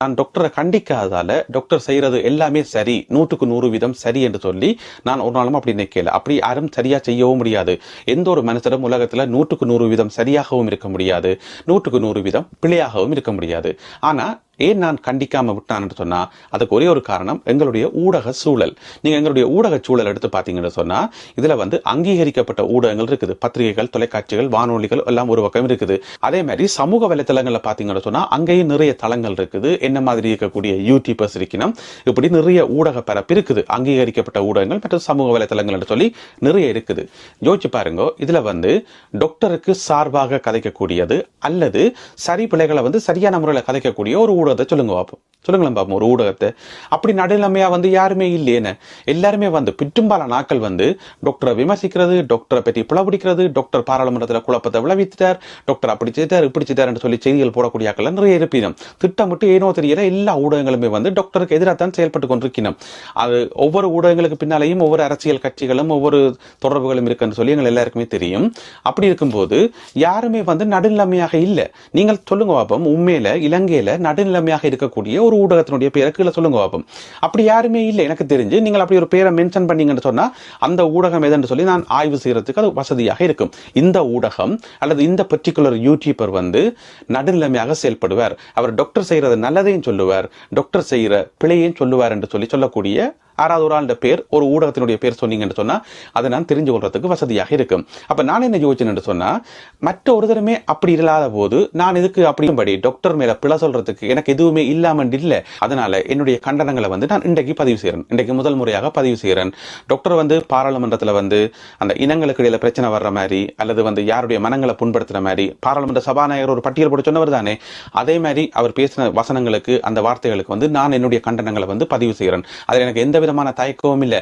நான் டாக்டரை கண்டிக்காதால டாக்டர் செய்யறது எல்லாமே சரி நூற்றுக்கு நூறு வீதம் சரி என்று சொல்லி நான் ஒரு நாளும் அப்படி நினைக்கல. அப்படி யாரும் சரியா செய்யவும் முடியாது. எந்த ஒரு மனுஷரும் உலகத்துல நூற்றுக்கு நூறு வீதம் சரியாகவும் இருக்க முடியாது. நூற்றுக்கு நூறு வீதம் பிழையாகவும் இருக்க முடியாது. ஆனா ஏன் நான் கண்டிக்காம விட்டான்னு சொன்னா அதுக்கு ஒரே ஒரு காரணம் எங்களுடைய ஊடக சூழல். நீங்க எங்களுடைய ஊடக சூழல் எடுத்து பாத்தீங்கன்னு சொன்னா இதுல வந்து அங்கீகரிக்கப்பட்ட ஊடகங்கள் இருக்குது. பத்திரிகைகள் தொலைக்காட்சிகள் வானொலிகள் எல்லாம் ஒரு பக்கம் இருக்குது. அதே மாதிரி சமூக வலைத்தளங்கள்ல பாத்தீங்கன்னு சொன்னா அங்கேயும் நிறைய தளங்கள் இருக்குது. என்ன மாதிரி இருக்கக்கூடிய யூடியூபர்ஸ் இருக்கணும் இப்படி நிறைய ஊடக பரப்பு இருக்குது. அங்கீகரிக்கப்பட்ட ஊடகங்கள் மற்றும் சமூக வலைத்தளங்கள் சொல்லி நிறைய இருக்குது. யோசிச்சு பாருங்க இதுல வந்து டாக்டருக்கு சார்பாக கதைக்கக்கூடியது அல்லது சரி பிள்ளைகளை வந்து சரியான முறையில் கதைக்கக்கூடிய ஒரு ஊடகத்தை சொல்லுங்க பார்ப்போம் சொல்லுங்களேன் பாப்போம் ஒரு ஊடகத்தை. அப்படி நடுநிலைமையாக வந்து யாருமே இல்லையேன்னு எல்லாருமே வந்து பிற்றும்பால நாட்கள் வந்து டாக்டரை விமர்சிக்கிறது டாக்டரை பற்றி பிளவுடிக்கிறது டாக்டர் பாராளுமன்றத்தில் குழப்பத்தை விளைவித்துட்டார் டாக்டர் அப்படி செய்தார் இப்படி செய்தார் சொல்லி செய்திகள் போடக்கூடிய ஆக்கள் நிறைய இருப்பினும் திட்டமிட்டு ஏனோ தெரியல எல்லா ஊடகங்களுமே வந்து டாக்டருக்கு எதிராக தான் செயல்பட்டு கொண்டிருக்கணும் அது ஒவ்வொரு ஊடகங்களுக்கு பின்னாலேயும் ஒவ்வொரு அரசியல் கட்சிகளும் ஒவ்வொரு தொடர்புகளும் இருக்குன்னு சொல்லி எங்கள் எல்லாருக்குமே தெரியும். அப்படி இருக்கும்போது யாருமே வந்து நடுநிலைமையாக இல்லை. நீங்கள் சொல்லுங்க பாப்போம் உண்மையில இலங்கையில நடுநிலைமையாக இருக்கக்கூடிய ஒரு ஊடகத்தினுடைய பேரை கீழே சொல்லுங்க பாப்போம். அப்படி யாருமே இல்லை எனக்கு தெரிஞ்சு. நீங்கள் அப்படி ஒரு பேரை மென்ஷன் பண்ணீங்கன்னு சொன்னால் அந்த ஊடகம் எதுன்னு சொல்லி நான் ஆய்வு செய்கிறதுக்கு அது வசதியாக இருக்கும். இந்த ஊடகம் அல்லது இந்த பர்டிகுலர் யூடியூபர் வந்து நடுநிலைமையாக செயல்படுவார். அவர் டாக்டர் செய்கிறது நல்லதையும் சொல்லுவார் டாக்டர் செய்கிற பிழையையும் சொல்லுவார் என்று சொல்லி சொல்லக்கூடிய ஆறாவது ஒரு ஆளுடைய பேர் ஒரு ஊடகத்தினுடைய பேர் சொன்னீங்கன்னு சொன்னால் அதை நான் தெரிஞ்சு கொள்றதுக்கு வசதியாக இருக்கும். அப்போ நான் என்ன யோசிச்சேன்னு சொன்னால் மற்ற ஒருத்தருமே அப்படி இல்லாத போது நான் இதுக்கு அப்படின்படி டாக்டர் மேலே பிழை சொல்றதுக்கு எனக்கு எதுவுமே இல்லாமல் இல்லை. அதனால என்னுடைய கண்டனங்களை வந்து நான் இன்றைக்கு பதிவு செய்கிறேன் இன்றைக்கு முதல் முறையாக பதிவு செய்கிறேன் டாக்டர் வந்து பாராளுமன்றத்தில் வந்து அந்த இனங்களுக்கு இடையில பிரச்சனை வர்ற மாதிரி அல்லது வந்து யாருடைய மனங்களை புண்படுத்துற மாதிரி பாராளுமன்ற சபாநாயகர் ஒரு பட்டியல் போட்டு சொன்னவர் தானே அதே மாதிரி அவர் பேசின வசனங்களுக்கு அந்த வார்த்தைகளுக்கு வந்து நான் என்னுடைய கண்டனங்களை வந்து பதிவு செய்கிறேன் அதில் எனக்கு எந்த விதமான தயக்கமும் இல்லை.